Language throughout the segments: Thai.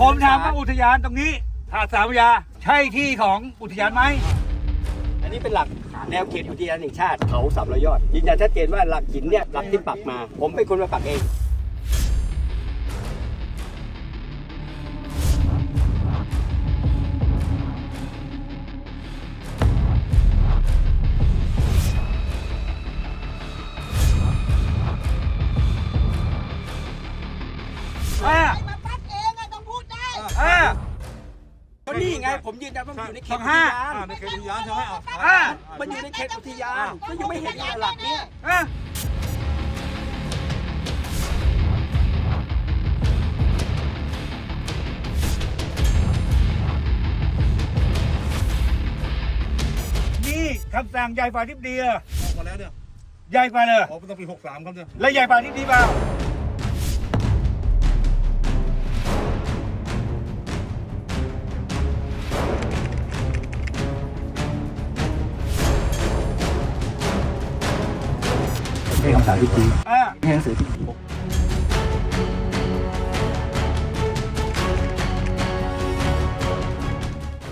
ผมถามว่าอุทยานตรงนี้หาดสามพระยาใช่ที่ของอุทยานไหมอันนี้เป็นหลักแนวเขตอุทยานแห่งชาติเขาสามร้อยยอดยืนยันชัดเจนว่าหลักหินเนี่ยหลักที่ปักมา ผมเป็นคนมาปักเอง มยืนยันว่ามันอยู่ในเขตสองอุทห้ายานในเขตอุทยานใช่ไหมอะอ่า มันอยู่ในเขตอุทยานก็ยังไม่เห็นเลยหลักเนี้ยอ่านี่คำสั่งใหญ่ฝ่าทิพย์ดีเหรอออกมาแล้วเนี่ยใหญ่กว่าเลยออกมาตั้งปี63ครับเนี่ย แล้วใหญ่ฝ่าทิพย์ดีเปล่าาให้หนังสือที่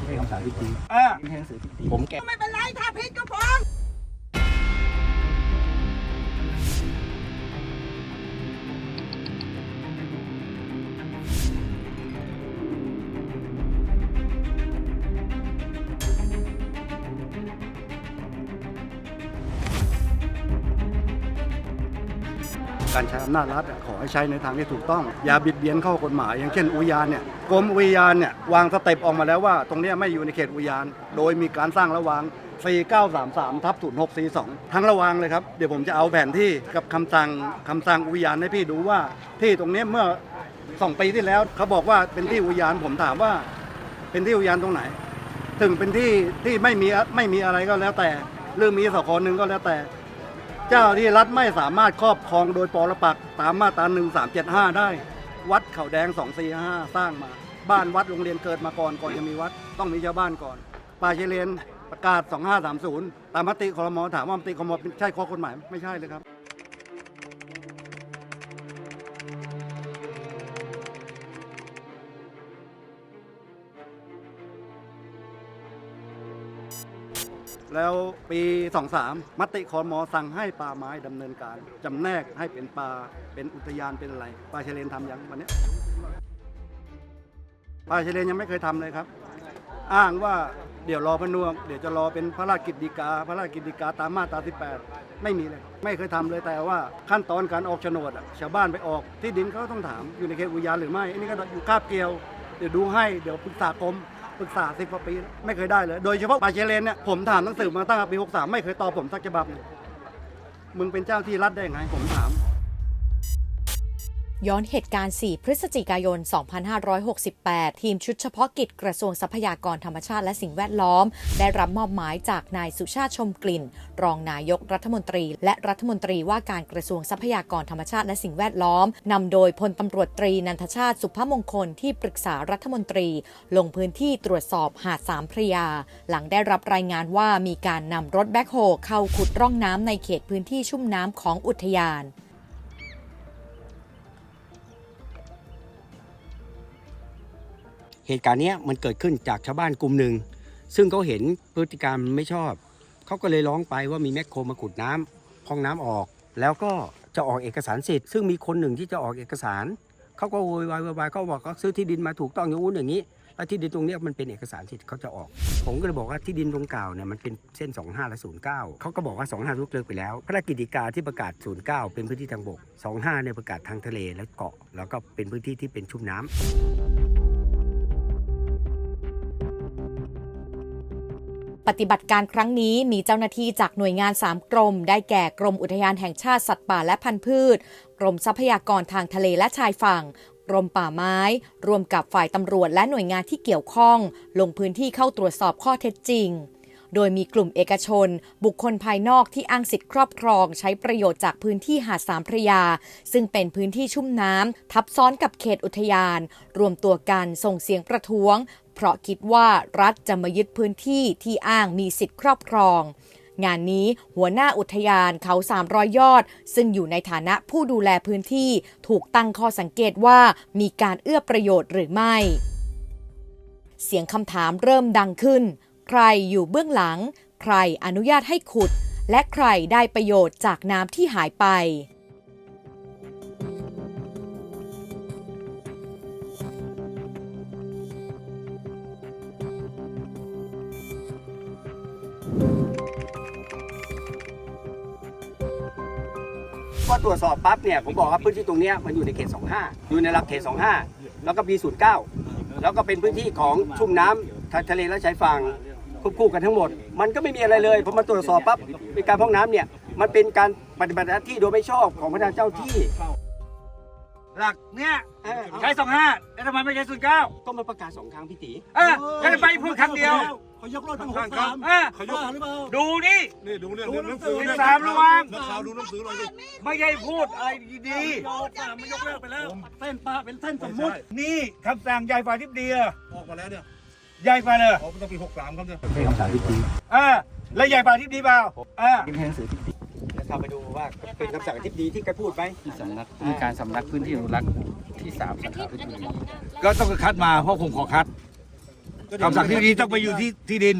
ให้คำสั่งที่จริงอ่าให้หนังสือที่จริงผมแกะไม่เป็นไรถ้าผิดก็ฟ้อ การใช้อำนาจรัฐขอให้ใช้ในทางที่ถูกต้อง อย่าบิดเบียนเข้ากฎหมาย อย่างเช่นอุทยานเนี่ยกรมอุทยานเนี่ยวางสเต็ปออกมาแล้วว่า ตรงนี้ไม่อยู่ในเขตอุทยาน โดยมีการสร้างระวาง 4933ทับ0642 ทั้งระวางเลยครับ เดี๋ยวผมจะเอาแผนที่กับคำสั่งคำสั่งอุทยานให้พี่ดูว่าที่ตรงนี้เมื่อสองปีที่แล้วเขาบอกว่าเป็นที่อุทยานผมถามว่า เป็นที่อุทยานตรงไหน ถึงเป็นที่ที่ไม่มีไม่มีอะไรก็แล้วแต่หรือมีสคหนึ่งก็แล้วแต่ เจ้าที่รัฐไม่สามารถครอบครองโดยปรปักษ์ตามมาตรา1375 ได้ วัดเขาแดง 245 สร้างมา บ้านวัดโรงเรียนเกิดมาก่อนก่อนจะมีวัดต้องมีชาวบ้านก่อน ป่าเชเลนประกาศ 2530 ตามมติคอรมอถามว่ามติคอรมอเป็นใช่ข้อกฎหมายไม่ใช่เลยครับ แล้วปี 23 มติคอรมอสั่งให้ป่าไม้ดำเนินการจำแนกให้เป็นป่าเป็นอุทยานเป็นอะไรป่าชายเลนทำยังวันนี้ป่าชายเลนยังไม่เคยทำเลยครับ อ้างว่าเดี๋ยวรอพนวงเดี๋ยวจะรอเป็นพระราชกิจฎีกา พระราชกิจฎีกาตามมาตรา18 ไม่มีเลย ไม่เคยทำเลยแต่ว่าขั้นตอนการออกโฉนดอะชาวบ้านไปออกที่ดินเขาต้องถามอยู่ในเขตอุทยานหรือไม่อันนี้ก็อยู่คาบเกี่ยว เดี๋ยวดูให้เดี๋ยวปรึกษากรม ปรึกษาสิบกว่าปีแล้วไม่เคยได้เลย โดยเฉพาะปาเชเลนเนี่ยผมถามหนังสือมาตั้งแต่ปี 63 ไม่เคยตอบผมสักฉบับหนึ่งมึงเป็นเจ้าที่รัฐได้ยังไงผมถาม ย้อนเหตุการณ์ 4 พฤศจิกายน 2568 ทีมชุดเฉพาะกิจกระทรวงทรัพยากรธรรมชาติและสิ่งแวดล้อม ได้รับมอบหมายจากนายสุชาติชมกลิ่น รองนายกรัฐมนตรี และรัฐมนตรีว่าการกระทรวงทรัพยากรธรรมชาติและสิ่งแวดล้อม นำโดยพลตำรวจตรีนันทชาติสุภมงคลที่ปรึกษารัฐมนตรี ลงพื้นที่ตรวจสอบหาดสามพระยา หลังได้รับรายงานว่ามีการนำรถแบ็คโฮเข้าขุดร่องน้ำในเขตพื้นที่ชุ่มน้ำของอุทยาน เหตุการณ์นี้มันเกิดขึ้นจากชาวบ้านกลุ่มหนึ่ง ซึ่งเขาเห็นพฤติกรรมไม่ชอบ เขาก็เลยร้องไปว่ามีแมคโครมาขุดน้ำพองน้ำออก แล้วก็จะออกเอกสารสิทธิ์ซึ่งมีคนหนึ่งที่จะออกเอกสาร เขาก็โวยวายโวยวายเขาบอกเขาซื้อที่ดินมาถูกต้องอย่างนู้นอย่างนี้แล้วที่ดินตรงนี้มันเป็นเอกสารสิทธิ์เขาจะออก ผมก็เลยบอกว่าที่ดินตรงเก่าเนี่ยมันเป็นเส้น 25และ09 เขาก็บอกว่า 25ลุกเลิกไปแล้วพระราชกิจกาที่ประกาศ 09 เป็นพื้นที่ทางบก 25เนี่ยประกาศทางทะเลและเกาะ แล้วก็เป็นพื้นที่ที่เป็นชุ่มน้ำ ปฏิบัติการครั้งนี้มีเจ้าหน้าที่จากหน่วยงาน 3 กรม ได้แก่กรมอุทยานแห่งชาติสัตว์ป่าและพันธุ์พืช กรมทรัพยากรทางทะเลและชายฝั่งกรมป่าไม้ รวมกับฝ่ายตำรวจและหน่วยงานที่เกี่ยวข้อง ลงพื้นที่เข้าตรวจสอบข้อเท็จจริง โดยมีกลุ่มเอกชน บุคคลภายนอกที่อ้างสิทธิ์ครอบครอง ใช้ประโยชน์จากพื้นที่หาดสามพระยา ซึ่งเป็นพื้นที่ชุ่มน้ำทับซ้อนกับเขตอุทยาน รวมตัวกันส่งเสียงประท้วง เพราะคิดว่ารัฐจะมายึดพื้นที่ที่อ้างมีสิทธิ์ครอบครอง งานนี้หัวหน้าอุทยานเขา300ยอด ซึ่งอยู่ในฐานะผู้ดูแลพื้นที่ถูกตั้งข้อสังเกตว่ามีการเอื้อประโยชน์หรือไม่ เสียงคำถามเริ่มดังขึ้น ใครอยู่เบื้องหลัง ใครอนุญาตให้ขุด และใครได้ประโยชน์จากน้ำที่หายไป ตรวจสอบปั๊บเนี่ยผมบอกว่าพื้นที่ตรงเนี้ยมันอยู่ในเขต 25 อยู่ในหลักเขต 25 แล้วก็ปี09 แล้วก็เป็นพื้นที่ของชุ่มน้ำทางทะเลและชายฝั่งควบคู่กันทั้งหมด มันก็ไม่มีอะไรเลยพอมาตรวจสอบปั๊บเป็นการพ้องน้ำเนี่ยมันเป็นการปฏิบัติหน้าที่โดยไม่ชอบของพนักงานเจ้าที่ หลักเนี่ยเออใช้สองห้าแล้วทำไมไม่ใช้ศูนย์เก้าก็มาประกาศสองครั้งพี่ตีเออแล้วทำไมพูดครั้งเดียว เขายกรถตั้งหกสามเออเขายกหรือเปล่าดูนี่ นี่ดูเนี่ยหนังสือสิบสามระวัง นักข่าวดูหนังสือหน่อยดิไม่ได้พูดอะไรดียกสามไม่ยกเลิกไปแล้ว เส้นปลาเป็นเส้นสมมุติๆนี่คำสั่งใหญ่ฝ่ายทิพย์เดียออกมาแล้วเนี่ยใหญ่ฝ่ายเลยออกมาตั้งปีหกสามครับเนี่ยเป็นคำสั่งพี่ตีเออแล้วใหญ่ฝ่ายทิพย์ดีเปล่าเออเป็นหนังสือพี่ตีจะเข้าไปดูว่าเป็นคำสั่งที่ดีที่แกพูดไหมสำนักมีการสำนักพื้นที่อนุรักษ์ที่สามสาขาเพชรบุรีก็ต้องคัดมาเพราะผมขอคัด คำสั่งที่ดีต้องไปอยู่ที่ที่ดิน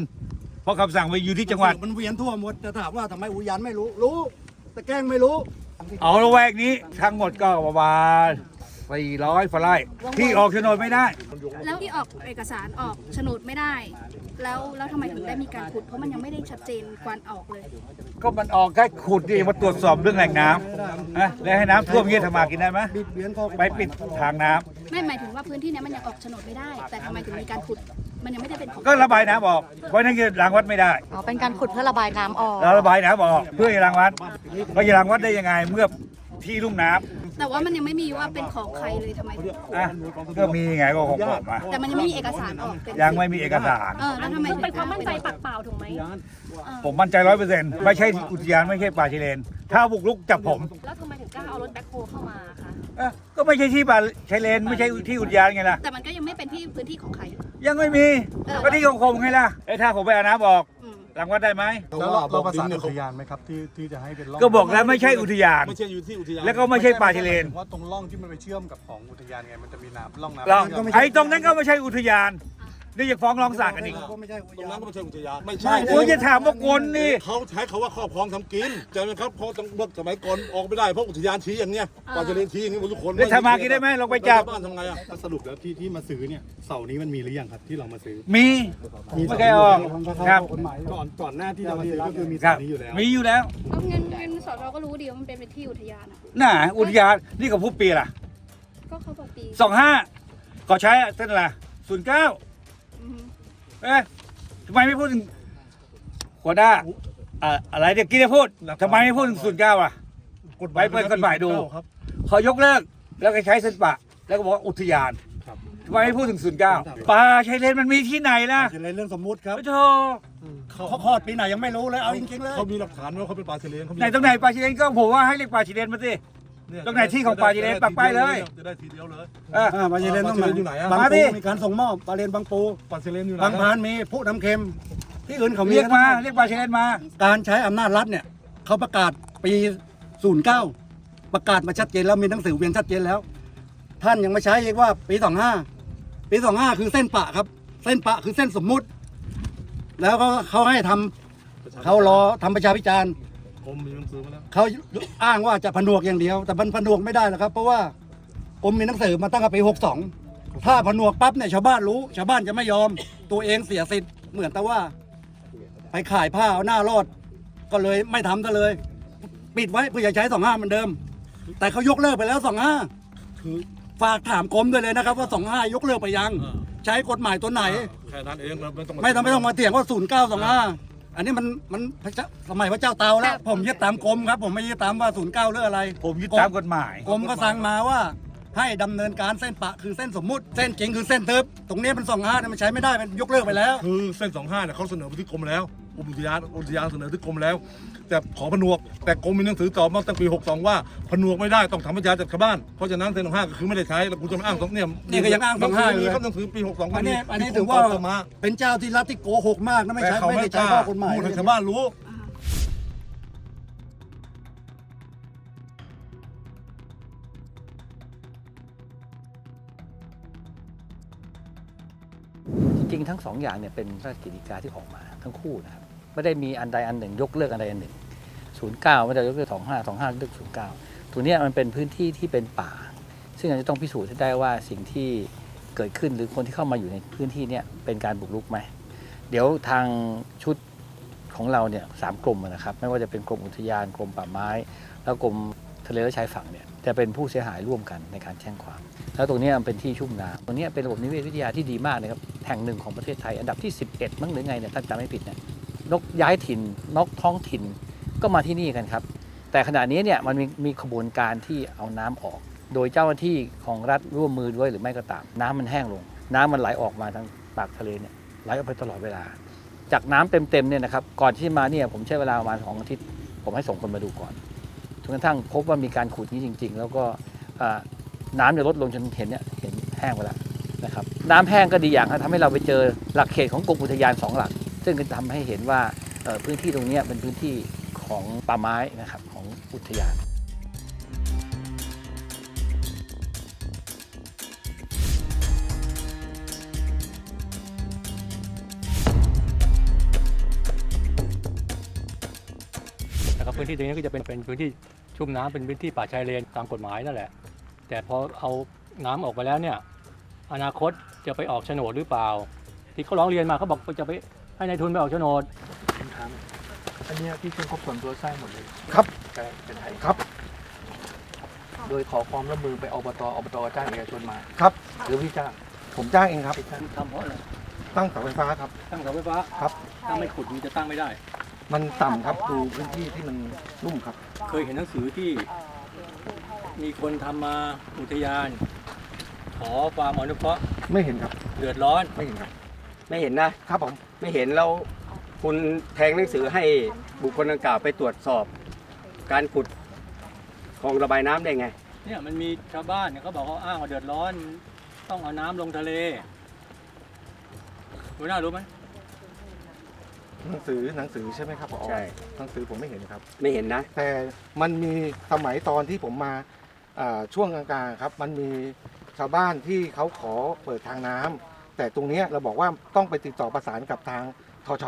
เพราะคำสั่งไปอยู่ที่จังหวัด มันเวียนทั่วหมดจะถามว่าทำไมอุทยานไม่รู้ รู้ แต่แกล้งไม่รู้ เอาละแวกนี้ทั้งหมดก็ประมาณ400ฟไร่ที่ออกโฉนดไม่ได้ แล้วที่ออกเอกสารออกโฉนดไม่ได้ แล้วแล้วทำไมถึงได้มีการขุด เพราะมันยังไม่ได้ชัดเจนกวนออกเลย ก็มันออกแค่ขุดดิมาตรวจสอบเรื่องแหล่งน้ำนะแล้วให้น้ำท่วมเงี้ยทำมากินได้ไหมบิดเวียนข้อไปปิดทางน้ำไม่หมายถึงว่าพื้นที่เนี้ยมันยังออกโฉนดไม่ได้ แต่ทำไมถึงมีการขุด มันยังไม่ได้เป็นของก็ระบายน้ำออก เพราะนั่นคือรางวัดไม่ได้ อ๋อเป็นการขุดเพื่อระบายน้ำออก เราระบายน้ำออกเพื่อให้รางวัดก็จะรางวัดได้ยังไงเมื่อที่ลุ่มน้ แต่ว่ามันยังไม่มีว่าเป็นของใครเลยทำไมถึงำอะก็มีไงก็ของผมอะแต่มันยังไม่มีเอกสารออกเป็นยังไม่มีเอกสาร เออแล้วทำไมถึงเป็นความมั่นใจปากเปล่าถูกไหมผมมั่นใจร้อยเปอร์เซ็นต์ไม่ใช่อุทยานไม่ใช่ป่าชายเลน ถ้าบุกรุกจับผมแล้วทำไมถึงกล้าเอารถแบ็คโฮเข้ามาคะเอ้อก็ไม่ใช่ที่ป่าชายเลน ไม่ใช่ที่อุทยานไงล่ะ แต่มันก็ยังไม่เป็นที่พื้นที่ของใคร ยังไม่มีเออก็ที่ของผมไงล่ะไอ้ถ้าผมไปเอาน้ำออก อืม รางวัดได้ไหม แล้วเราเราประสานอุทยานไหมครับที่ที่จะให้เป็นร่องก็บอกแล้วไม่ใช่อุทยาน ไม่ใช่อยู่ที่อุทยานแล้วก็ไม่ใช่ป่าชายเลน ว่าตรงร่องที่มันไปเชื่อมกับของอุทยานไงมันจะมีน้ำร่องน้ำเราไอ้ตรงนั้นก็ไม่ใช่อุทยาน นี่จะฟ้องร้องศาลกันอีกก็ไม่ใช่อุตทรงยานั้นนก็ไม่ใช่อุทยานไม่ใช่ใช่โอ้ยจะถามว่ากลนี่ เขาใช้คำว่าครอบครองทำกินใช่ไหมครับเพราะต้องสมัยก่อนออกไม่ได้เพราะอุทยานชี้อย่างเนี้ยป่าชายเลนชี้อย่างนี้หมดทุกคนแล้วทำมากินได้ไหมลงไปจับ แล้วชาวบ้านทำไงอะสรุปแล้วที่ที่มาซื้อเนี่ยเสานี้มันมีหรือยังครับที่เรามาซื้อมีไม่เคยออกครับก่อนก่อนหน้าที่จะมาซื้อก็คือมีครัเสาบนี้อยู่แล้วมีอยู่แล้วก็เงินเงินสอเราก็รู้ดีว่ามันเป็นไปที่อุทยานอะ น่ะอุทยานนี่ก็พูดปีล่ะก็เขาบอกปีสองห้าก็ใช้เส้นอะไรศูนย์เก้าอือฮึ เอ๊ะทำไมไม่พูดถึงหัวหน้าอ่าอะไรเดี๋ยวกี้ได้พูดทำไมไม่พูดถึงศูนย์เก้าอะไว้เปิดกฎหมายดู ครับเขายกเลิกแล้วก็ใช้เส้นปะ แล้วก็บอกว่าอุทยานครับ ทำไมไม่พูดถึงศูนย์เก้าป่าชายเลนมันมีที่ไหนล่ะเป็นเรื่องสมมุติครับโอ้โธเขาคลอดปีไหนยังไม่รู้เลยเอาจริงๆเลยเขามีหลักฐานว่าเขาเป็นป่าชายเลนเขามีไหนตรงไหนป่าชายเลนก็ผมว่าให้เรียกป่าชายเลนมาสิเย ตรงไหนที่ของป่าชายเลนปักป้ายเลย จะได้ทีเดียวเลย เออ อ่าปลาเชเลนต้องปลาเชลเลนอยู่ไหนอะ บางมาดิ ปูมีการส่งมอบปลาเลนบางปูป่าชายเลนอยู่ไหนบางพานมีผู้น้ำเค็ม ที่อื่นเขามีเรียกมาเรียกป่าชายเลนมาการใช้อำนาจรัฐเนี่ยเขาประกาศปี 09 ประกาศมาชัดเจนแล้วมีหนังสือเวียนชัดเจนแล้ว ท่านยังไม่ใช้อีกว่าปี 25 ปี 25 คือเส้นปะครับ เส้นปะคือเส้นสมมุติ แล้วก็เขาให้ทำเขารอทำประชาพิจารณ์ ผมมีหนังสือมาแล้วเขาอ้างว่าจะผนวกอย่างเดียว แต่มันผนวกไม่ได้หรอกครับ เพราะว่ากรมมีหนังสือมาตั้งแต่ปี62 ถ้าผนวกปั๊บเนี่ยชาวบ้านรู้ ชาวบ้านจะไม่ยอม ตัวเองเสียสิทธิ์เหมือนแต่ว่า ไปขายผ้าเอาหน้ารอด ก็เลยไม่ทำซะเลย ปิดไว้เพื่อจะใช้สองห้าเหมือนเดิม แต่เขายกเลิกไปแล้วสองห้าคือฝากถามกรมด้วยเลยนะครับ ว่าสองห้ายกเลิกไปยัง ใช้กฎหมายตัวไหน แค่นั้นเองเราไม่ต้องาไม่ต้องไม่ต้องมาเถียงว่าศูนย์เก้าสองห้า อันนี้มันมันพระเจ้าสมัยพระเจ้าเตาแล้ว ผมยึดตามกรมครับ ผมไม่ยึดตามว่าศูนย์เก้าหรืออะไรผมยึดตามกฎหมาย กรมก็สั่งมาว่าให้ดำเนินการเส้นปะคือเส้นสมมุติเส้นจริงคือเส้นทึบตรงนี้มันสองห้าเนี่ยมันใช้ไม่ได้มันยกเลิกไปแล้ว คือเส้นสองห้าเนี่ยเขาเสนอไปที่กรมแล้วกรม อุทยานอุทยานเสนอที่กรมแล้ว แต่ขอผนวก แต่กรมมีหนังสือตอบมาตั้งปี 62 ว่าผนวกไม่ได้ต้องทำปัญญาจากชาวบ้านเพราะฉะนั้นเส้นของห้าก็คือไม่ได้ใช้แล้วกูจะมาอ้างสองเนี่ยเนี่ยก็ยังอ้างสองห้าเลยครับหนังสือปี 62อันนี้อันนี้ถือว่าเป็นเจ้าที่รัฐที่โกหกมากนะไม่ใช่ไม่ได้ใช้ข้อกฎหมายพูดให้ชาวบ้านรู้จริงทั้งสองอย่างเนี่ยเป็นราชกฤษฎีการที่ออกมาทั้งคู่นะครับ ไม่ได้มีอันใดอันหนึ่ง ยกเลิกอันใดอันหนึ่ง 09 ไม่ได้ยกเลิก 25 25เลิก09 ตัวเนี้มันเป็นพื้นที่ที่เป็นป่า ซึ่งอาจจะต้องพิสูจน์ให้ได้ว่าสิ่งที่เกิดขึ้นหรือคนที่เข้ามาอยู่ในพื้นที่เนี่ยเป็นการบุกรุกไหม เดี๋ยวทางชุดของเราเนี่ยสามกรมนะครับ ไม่ว่าจะเป็นกรมอุทยานกรมป่าไม้ แล้วกรมทะเลและชายฝั่งเนี่ยจะเป็นผู้เสียหายร่วมกันในการแจ้งความ แล้วตรงนี้มันเป็นที่ชุ่มน้ำตรงนี้เป็นระบบนิเวศวิทยาที่ดีมากนะครับแห่งหนึ่งของประเทศไทย อันดับที่ 11 มั้งหรือไงเนี่ยท่านจำไม่ผิดเนี่ย นกย้ายถิ่น นกท้องถิ่นก็มาที่นี่กันครับ แต่ขณะนี้เนี่ยมันมีมีขบวนการที่เอาน้ำออก โดยเจ้าหน้าที่ของรัฐร่วมมือด้วยหรือไม่ก็ตาม น้ำมันแห้งลง น้ำมันไหลออกมาทางปากทะเลเนี่ยไหลออกไปตลอดเวลา จากน้ำเต็มๆเนี่ยนะครับก่อนที่มาเนี่ยผมใช้เวลาประมาณสองอาทิตย์ผมให้ส่งคนมาดูก่อนจนกระทั่งพบว่ามีการขุดนี้จริง ๆ แล้วก็น้ำเนี่ยลดลงจนเห็นเนี่ยเห็นแห้งไปแล้วนะครับน้ำแห้งก็ดีอย่างครับทำให้เราไปเจอหลักเขตของกรมอุทยานสองหลัก ซึ่งก็ทำให้เห็นว่าพื้นที่ตรงนี้เป็นพื้นที่ของป่าไม้นะครับของอุทยานนะครับพื้นที่ตรงนี้ก็จะเป็นเป็นพื้นที่ชุ่มน้ำเป็นพื้นที่ป่าชายเลนตามกฎหมายนั่นแหละ แต่พอเอาน้ำออกไปแล้วเนี่ยอนาคตจะไปออกโฉนดหรือเปล่า ที่เขาร้องเรียนมาเขาบอกจะไป ให้นายทุนไปออกโฉนดอันเนี้ยพี่เป็นครอบส่วนตัวสร้างหมดเลยครับแต่เป็นไทยครับ โดยขอความร่วมมือไปอบตอบตจ้างเอกชนมาครับ หรือพี่จ้างผมจ้างเองครับ พี่จ้างทำเพราะอะไรตั้งเสาไฟฟ้าครับ ตั้งเสาไฟฟ้า ครับ ถ้าไม่ขุดมันจะตั้งไม่ได้ มันต่ำครับดูพื้นที่ที่มันนุ่มครับ เคยเห็นหนังสือที่มีคนทำมาอุทยาน ขอความอนุเคราะห์ไม่เห็นครับ เดือดร้อน ไม่เห็นครับ ไม่เห็นนะ ครับผม ไม่เห็นแล้วคุณแทงหนังสือให้บุคคลดังกล่าวไปตรวจสอบ การขุดคลองระบายน้ำได้ไง เนี่ยมันมีชาวบ้านเนี่ยเขาบอกเขาอ้างว่าเดือดร้อน ต้องเอาน้ำลงทะเลรู้น่ารู้ไหมหนังสือหนังสือใช่ไหมครับผอใช่ หนังสือผมไม่เห็นครับ ไม่เห็นนะ แต่มันมีสมัยตอนที่ผมมาอ่าช่วงกลางๆครับ มันมีชาวบ้านที่เขาขอเปิดทางน้ำ แต่ตรงเนี้ยเราบอกว่าต้องไปติดต่อประสานกับทางทช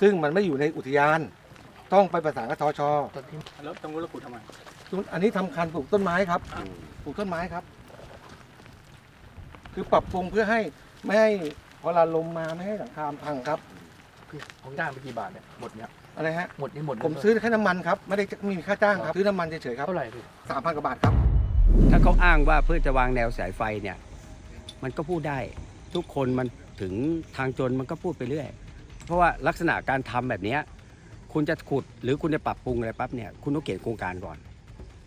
ซึ่งมันไม่อยู่ในอุทยาน ต้องไปประสานกับทชตอนที่แล้วตรงนู้นเราขุดทำไมอันนี้ทำคันปลูกต้นไม้ครับ ปลูกต้นไม้ครับ คือปรับปรุงเพื่อให้ไม่ให้พอเวลาลมมาไม่ให้หลังคาพังครับพี่ผมจ้างไปกี่บาทเนี่ยหมดเนี่ยอะไรฮะ หมดนี่หมดผมซื้อแค่น้ำมันครับ ไม่ได้มีค่าจ้างครับ ซื้อน้ำมันเฉยๆครับเท่าไหร่พี่สามพันกว่าบาทครับ ถ้าเขาอ้างว่าเพื่อจะวางแนวสายไฟเนี่ย มันก็พูดได้ ทุกคนมันถึงทางจนมันก็พูดไปเรื่อย เพราะว่าลักษณะการทำแบบนี้คุณจะขุดหรือคุณจะปรับปรุงอะไรปั๊บเนี่ยคุณต้องเขียนโครงการก่อน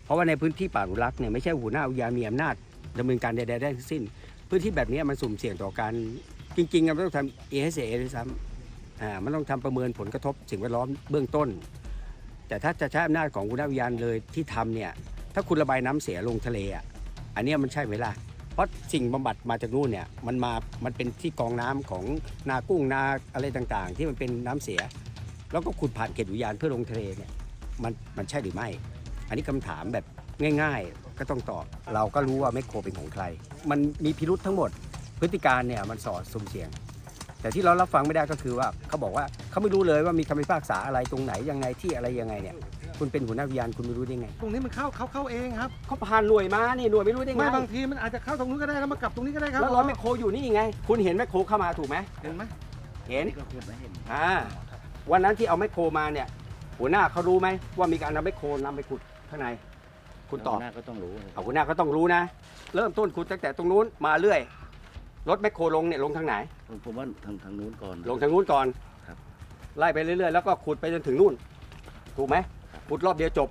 เพราะว่าในพื้นที่ป่าอนุรักษ์เนี่ยไม่ใช่หัวหน้าอุทยานมีอำนาจดำเนินการใดๆได้ทั้งสิ้น พื้นที่แบบนี้มันสุ่มเสี่ยงต่อการจริงๆมันต้องทำ ESA ด้วยซ้ำอ่ามันต้องทำประเมินผลกระทบสิ่งแวดล้อมเบื้องต้น แต่ถ้าจะใช้อำนาจของหัวหน้าอุทยานเลยที่ทำเนี่ยถ้าคุณระบายน้ำเสียลงทะเลอะอันเนี้ยมันใช่ไหมล่ะ ราะสิ่งบำบัดมาจากนู่นเนี่ยมันมา มันเป็นที่กองน้ำของนากุ้งนาอะไรต่างๆ ที่มันเป็นน้ำเสีย แล้วก็ขุดผ่านเขตอุทยานเพื่อลงทะเลเนี่ยมันมันใช่หรือไม่ อันนี้คำถามแบบง่าย ๆ ก็ต้องตอบ เราก็รู้ว่าแมคโครเป็นของใคร มันมีพิรุษทั้งหมด พฤติการเนี่ยมันสอดสุ่มเสี่ยง แต่ที่เรารับฟังไม่ได้ก็คือว่าเขาบอกว่าเขาไม่รู้เลยว่ามีคำพิพากษาอะไรตรงไหนยังไงที่อะไรยังไงเนี่ย คุณเป็นหัวหน้าอุทยานคุณไม่รู้ได้ไง ตรงนี้มันเข้าเขาเข้าเองครับเขาผ่านหน่วยมานี่หน่วยไม่รู้ได้ไงไม่บางทีมันอาจจะเข้าตรงนู้นก็ได้แล้วมากลับตรงนี้ก็ได้ครับแล้วร้อยแมคโครอยู่นี่ไง คุณเห็นแมคโครเข้ามาถูกไหมเห็นไหมเห็นอ่าวันนั้นที่เอาแมคโครมาเนี่ย หัวหน้าเขารู้ไหมว่ามีการนำแมคโครนำไปขุดข้างใน คุณตอบหน้าก็ต้องรู้เอาหัวหน้าก็ต้องรู้นะ เริ่มต้นขุดตั้งแต่ตรงนู้นมาเรื่อยรถแมคโครลงเนี่ยลงทางไหนผมว่าทางทางนู้นก่อน ลงทางนู้นก่อนครับไล่ไปเรื่อยๆแล้วก็ขุดไปจนถึงนู่น ถูกไหม ขุดรอบเดียวจบ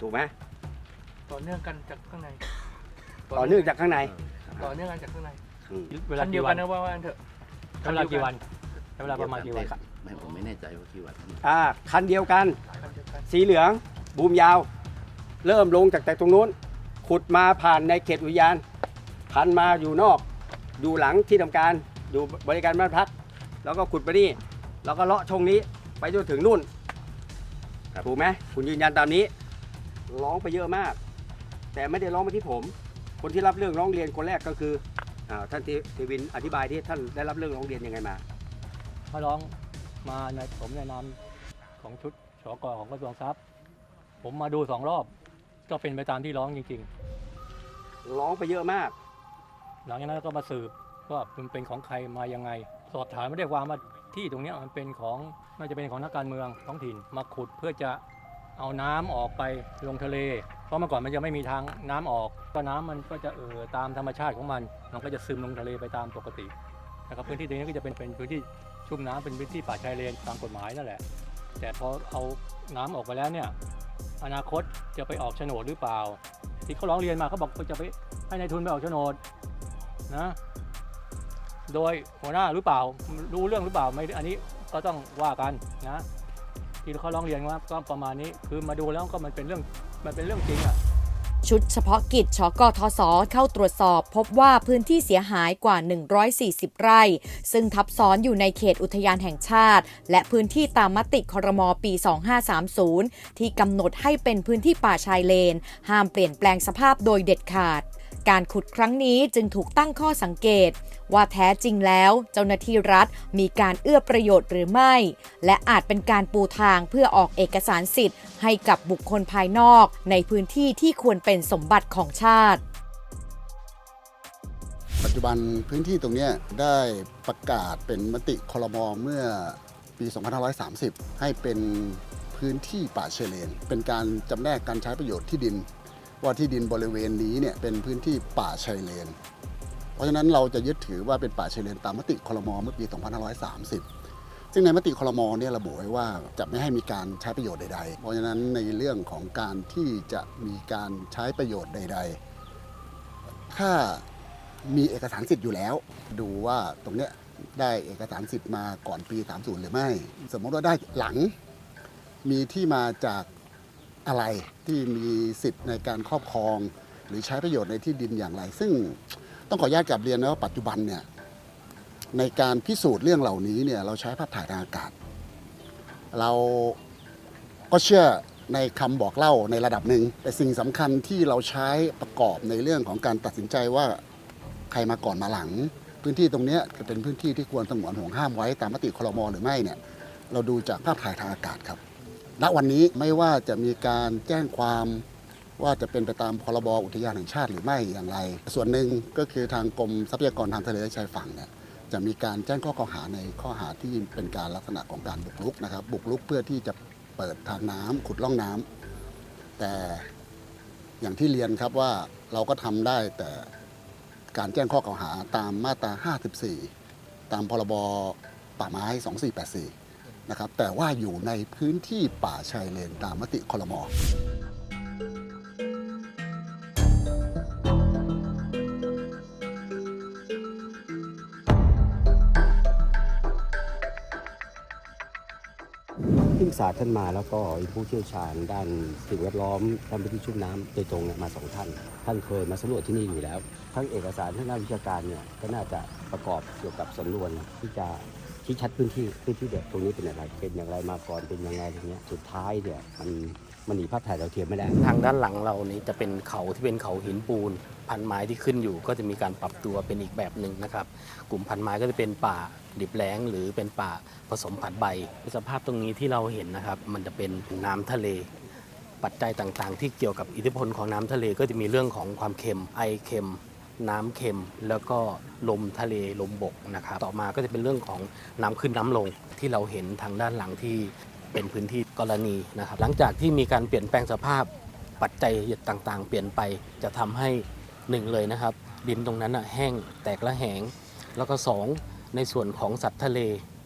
ถูกไหมต่อเนื่องกันจากข้างในต่อเนื่องจากข้างในต่อเนื่องกันจากข้างในอืมเวลาคันเดียกี่ววักันนนะว่าว่างั้นเถอะใช้เวลากี่วันใช้เวลาประมาณกี่วันไม่ผมไม่แน่ใจว่ากี่วันอ่าคันเดียวกันคันเดียวกันสีเหลืองบูมยาว เริ่มลงจากแต่ตรงนู้น ขุดมาผ่านในเขตอุทยาน พันมาอยู่นอก อยู่หลังที่ทำการ อยู่บริการบ้านพัก แล้วก็ขุดไปนี่แล้วก็เลาะชงนี้ ไปจนถึงนู่น ถูกไหมคุณยืนยันตามนี้ ร้องไปเยอะมาก แต่ไม่ได้ร้องมาที่ผม คนที่รับเรื่องร้องเรียนคนแรกก็คืออ่าท่านเทวินอธิบายที่ท่านได้รับเรื่องร้องเรียนยังไงมา เขาร้องมาในผมในนามของชุดชกของกระทรวงทรัพย์ ผมมาดูสองรอบ ก็เป็นไปตามที่ร้องจริงร้องไปเยอะมาก ๆ หลังจากนั้นก็มาสืบว่ามันเป็นของใครมายังไง สอบถามไม่ได้ความว่า ที่ตรงนี้มันเป็นของน่าจะเป็นของนักการเมืองท้องถิ่นมาขุดเพื่อจะเอาน้ำออกไปลงทะเล เพราะเมื่อก่อนมันจะไม่มีทางน้ำออกก็น้ำมันก็จะเอ่อตามธรรมชาติของมัน มันก็จะซึมลงทะเลไปตามปกตินะครับพื้นที่ตรงนี้ก็จะเป็นเป็นพื้นที่ชุ่มน้ำเป็นพื้นที่ป่าชายเลนตามกฎหมายนั่นแหละ แต่พอเอาน้ำออกไปแล้วเนี่ยอนาคตจะไปออกโฉนดหรือเปล่า ที่เขาร้องเรียนมาเขาบอกว่าจะไปให้ในายทุนไปออกโฉนดนะ โดยหัวหน้าหรือเปล่ารู้เรื่องหรือเปล่าไม่อันนี้ก็ต้องว่ากันนะที่เขาร้องเรียนว่าก็ประมาณนี้คือมาดูแล้วก็มันเป็นเรื่องมันเป็นเรื่องจริงอะชุดเฉพาะกิจชกทศเข้าตรวจสอบ พบว่าพื้นที่เสียหายกว่า 140 ไร่ ซึ่งทับซ้อนอยู่ในเขตอุทยานแห่งชาติ และพื้นที่ตามมติคอรมอปี 2530 ที่กำหนดให้เป็นพื้นที่ป่าชายเลน ห้ามเปลี่ยนแปลงสภาพโดยเด็ดขาด การขุดครั้งนี้จึงถูกตั้งข้อสังเกต ว่าแท้จริงแล้วเจ้าหน้าที่รัฐมีการเอื้อประโยชน์หรือไม่ และอาจเป็นการปูทางเพื่อออกเอกสารสิทธิ์ให้กับบุคคลภายนอกในพื้นที่ที่ควรเป็นสมบัติของชาติ ปัจจุบันพื้นที่ตรงนี้ได้ประกาศเป็นมติคลมเมื่อปี 2530 ให้เป็นพื้นที่ป่าเชายเลน เป็นการจำแนกการใช้ประโยชน์ที่ดิน ว่าที่ดินบริเวณนี้เนี่ยเป็นพื้นที่ป่าชายเลน เพราะฉะนั้นเราจะยึดถือว่าเป็นป่าชายเลนตามมติคลมเมื่อปี 2530 ซึ่งในมติคลมเนี่ยระบุไว้ว่าจะไม่ให้มีการใช้ประโยชน์ใด ๆ เพราะฉะนั้นในเรื่องของการที่จะมีการใช้ประโยชน์ใด ๆ ถ้ามีเอกสารสิทธิ์อยู่แล้ว ดูว่าตรงเนี้ยได้เอกสารสิทธิ์มาก่อนปี 30 หรือไม่ สมมติว่าได้หลังมีที่มาจาก อะไรที่มีสิทธิ์ในการครอบครอง หรือใช้ประโยชน์ในที่ดินอย่างไร ซึ่งต้องขออนุญาตกลับเรียนนะว่าปัจจุบันเนี่ยในการพิสูจน์เรื่องเหล่านี้เนี่ยเราใช้ภาพถ่ายทางอากาศ เราก็เชื่อในคำบอกเล่าในระดับหนึ่ง แต่สิ่งสำคัญที่เราใช้ประกอบในเรื่องของการตัดสินใจว่าใครมาก่อนมาหลัง พื้นที่ตรงนี้จะเป็นพื้นที่ที่ควรสงวนห่วงห้ามไว้ตามมติคลมหรือไม่เนี่ยเราดูจากภาพถ่ายทางอากาศครับ ณวันนี้ไม่ว่าจะมีการแจ้งความว่าจะเป็นไปตามพรบอุทยานแห่งชาติหรือไม่อย่างไร ส่วนหนึ่งก็คือทางกรมทรัพยากรทางทะเลและชายฝั่งเนี่ยจะมีการแจ้งข้อกล่าวหาในข้อหาที่เป็นการลักษณะของการบุกรุกนะครับ บุกรุกเพื่อที่จะเปิดทางน้ำขุดล่องน้ำแต่อย่างที่เรียนครับว่าเราก็ทำได้แต่การแจ้งข้อกล่าวหาตามมาตรา 54 ตามพรบป่าไม้ 2484 นะครับแต่ว่าอยู่ในพื้นที่ป่าชายเลนตามมติคลมอที่ปรึกษาท่านมาแล้วก็ผู้เชี่ยวชาญด้านสิ่งแวดล้อมด้านพื้นที่ชุ่มน้ำโดยตรงเนี่ยมาสองท่าน ท่านเคยมาสำรวจที่นี่อยู่แล้ว ทั้งเอกสารทั้งด้านวิชาการเนี่ยก็น่าจะประกอบเกี่ยวกับสำนวนที่จะ ชี้ชัดพื้นที่พื้นที่เด็ดตรงนี้เป็นอะไรเป็นอย่างไรมาก่อนเป็นยังไงอะไรเงี้ยสุดท้ายเนี่ยมันมันหนีภาพถ่ายดาวเทียมไม่ได้ ทางด้านหลังเรานี้จะเป็นเขาที่เป็นเขาหินปูน พันไม้ที่ขึ้นอยู่ ก็จะมีการปรับตัวเป็นอีกแบบหนึ่งนะครับ กลุ่มพันไม้ก็จะเป็นป่าดิบแล้งหรือเป็นป่าผสมผัดใบ สภาพตรงนี้ที่เราเห็นนะครับ มันจะเป็นน้ำทะเล ปัจจัยต่างๆ ที่เกี่ยวกับอิทธิพลของน้ำทะเลก็จะมีเรื่องของความเค็มไอเค็ม น้ำเค็มแล้วก็ลมทะเลลมบกนะครับต่อมาก็จะเป็นเรื่องของน้ำขึ้นน้ำลงที่เราเห็นทางด้านหลังที่เป็นพื้นที่กรณีนะครับหลังจากที่มีการเปลี่ยนแปลงสภาพปัจจัยต่างๆ เปลี่ยนไปจะทำให้หนึ่งเลยนะครับ ดินตรงนั้นแห้งแตกและแหง แล้วก็สองในส่วนของสัตว์ทะเล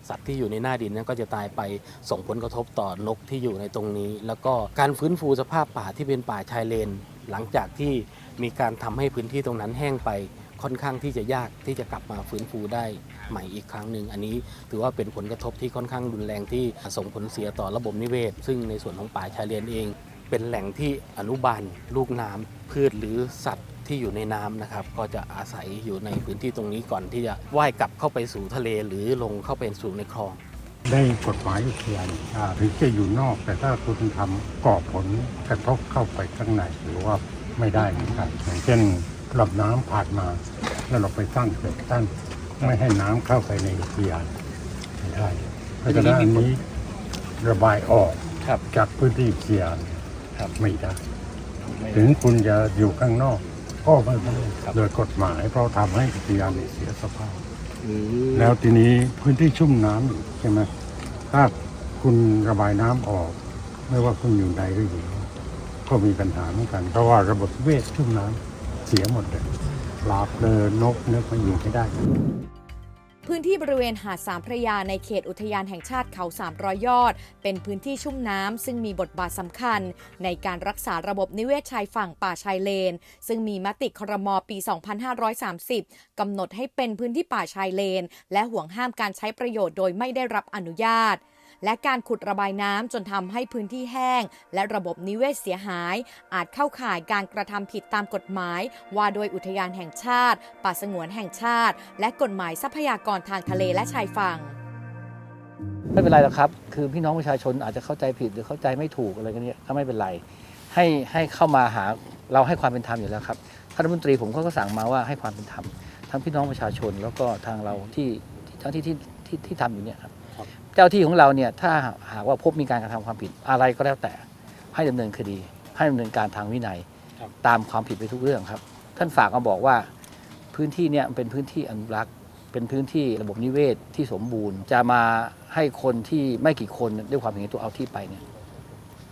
สัตว์ที่อยู่ในหน้าดินนั้นก็จะตายไปส่งผลกระทบต่อนกที่อยู่ในตรงนี้ แล้วก็การฟื้นฟูสภาพป่าที่เป็นป่าชายเลน หลังจากที่ มีการทำให้พื้นที่ตรงนั้นแห้งไปค่อนข้างที่จะยากที่จะกลับมาฟื้นฟูได้ใหม่อีกครั้งหนึ่ง อันนี้ถือว่าเป็นผลกระทบที่ค่อนข้างรุนแรงที่ส่งผลเสียต่อระบบนิเวศ ซึ่งในส่วนของป่าชายเลนเอง เป็นแหล่งที่อนุบาลลูกน้ำพืชหรือสัตว์ที่อยู่ในน้ำนะครับ ก็จะอาศัยอยู่ในพื้นที่ตรงนี้ก่อนที่จะว่ายกลับเข้าไปสู่ทะเลหรือลงเข้าไปสู่ในคลองได้กฎหมายอุทยานถึงจะอยู่นอก แต่ถ้าคุณทำก่อผลกระทบเข้าไปข้างในหรือว่า ไม่ได้เหมือนกันอย่างเช่นลำน้ำผ่านมา แล้วเราไปตั้งเขื่อนตั้นไม่ให้น้ำเข้าไปในอุทยานไม่ได้เพราะฉะนั้นอันนี้ระบายออกครับจากพื้นที่อุทยานครับไม่ได้ไม่ถึงคุณจะอยู่ข้างนอก ก็ไม่ได้โดยกฎหมายเพราะทำให้อุทยานเนี่ยเสียสภาพแล้วทีนี้พื้นที่ชุ่มน้ำอยู่ใช่ไหมถ้าคุณระบายน้ำออก ไม่ว่าคุณอยู่ใดหรืออยู่นอ ก็มีปัญหาเหมือนกันเพราะว่าระบบนิเวศชุ่มน้ำเสียหมดเลยปลาเพลินนกเนื้อมันอยู่ไม่ได้ พื้นที่บริเวณหาดสามพระยาในเขตอุทยานแห่งชาติเขา300ยอด เป็นพื้นที่ชุ่มน้ำซึ่งมีบทบาทสำคัญ ในการรักษาระบบนิเวศชายฝั่งป่าชายเลน ซึ่งมีมติครมปี 2530 กำหนดให้เป็นพื้นที่ป่าชายเลน และห่วงห้ามการใช้ประโยชน์โดยไม่ได้รับอนุญาต และการขุดระบายน้ำจนทำให้พื้นที่แห้ง และระบบนิเวศเสียหาย อาจเข้าข่ายการกระทำผิดตามกฎหมาย ว่าโดยอุทยานแห่งชาติ ป่าสงวนแห่งชาติ และกฎหมายทรัพยากรทางทะเลและชายฝั่งไม่เป็นไรหรอกครับ คือพี่น้องประชาชนอาจจะเข้าใจผิดหรือเข้าใจไม่ถูกอะไรกันเนี่ยก็ไม่เป็นไร ให้ให้เข้ามาหาเราให้ความเป็นธรรมอยู่แล้วครับท่านรัฐมนตรีผมก็สั่งมาว่าให้ความเป็นธรรมทั้งพี่น้องประชาชน แล้วก็ทางเราที่ทั้งที่ที่ที่ที่ทำอยู่เนี่ยครับ เจ้าที่ของเราเนี่ยถ้าหากว่าพบมีการกระทำความผิดอะไรก็แล้วแต่ให้ดำเนินคดี ให้ดำเนินการทางวินัยตามความผิดไปทุกเรื่องครับ ท่านฝากมาบอกว่าพื้นที่เนี่ยเป็นพื้นที่อนุรักษ์ เป็นพื้นที่ระบบนิเวศที่สมบูรณ์ จะมาให้คนที่ไม่กี่คนด้วยความเห็นแก่ตัวเอาที่ไปเนี่ย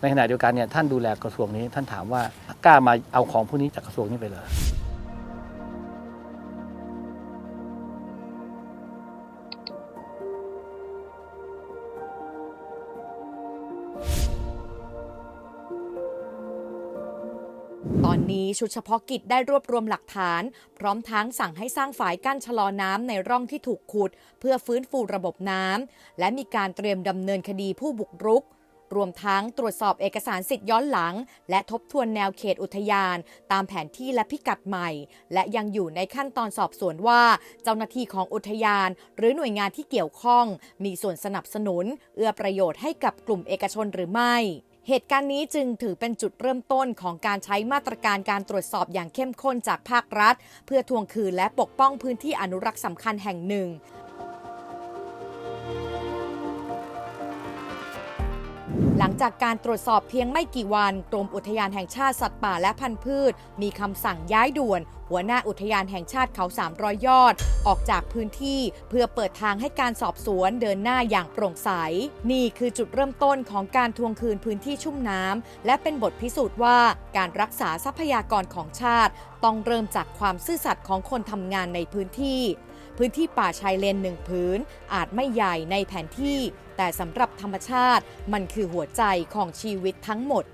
ในขณะเดียวกันเนี่ยท่านดูแลกระทรวงนี้ท่านถามว่ากล้ามาเอาของพวกนี้จากกระทรวงนี้ไปเลย นี้ชุดเฉพาะกิจได้รวบรวมหลักฐาน พร้อมทั้งสั่งให้สร้างฝายกั้นชะลอน้ำในร่องที่ถูกขุด เพื่อฟื้นฟูระบบน้ำและมีการเตรียมดำเนินคดีผู้บุกรุก รวมทั้งตรวจสอบเอกสารสิทธิ์ย้อนหลัง และทบทวนแนวเขตอุทยาน ตามแผนที่และพิกัดใหม่ และยังอยู่ในขั้นตอนสอบสวนว่า เจ้าหน้าที่ของอุทยาน หรือหน่วยงานที่เกี่ยวข้อง มีส่วนสนับสนุน เอื้อประโยชน์ให้กับกลุ่มเอกชนหรือไม่ เหตุการณ์นี้จึงถือเป็นจุดเริ่มต้นของการใช้มาตรการการตรวจสอบอย่างเข้มข้นจากภาครัฐ เพื่อทวงคืนและปกป้องพื้นที่อนุรักษ์สำคัญแห่งหนึ่ง จากการตรวจสอบเพียงไม่กี่วัน กรมอุทยานแห่งชาติสัตว์ป่าและพันธุ์พืช มีคำสั่งย้ายด่วน หัวหน้าอุทยานแห่งชาติเขา 300 ยอด ออกจากพื้นที่เพื่อเปิดทางให้การสอบสวนเดินหน้าอย่างโปร่งใส นี่คือจุดเริ่มต้นของการทวงคืนพื้นที่ชุ่มน้ำและเป็นบทพิสูจน์ว่าการรักษาทรัพยากรของชาติ ต้องเริ่มจากความซื่อสัตย์ของคนทำงานในพื้นที่ พื้นที่ป่าชายเลนหนึ่งพื้น อาจไม่ใหญ่ในแผนที่ แต่สำหรับธรรมชาติมันคือหัวใจของชีวิตทั้งหมด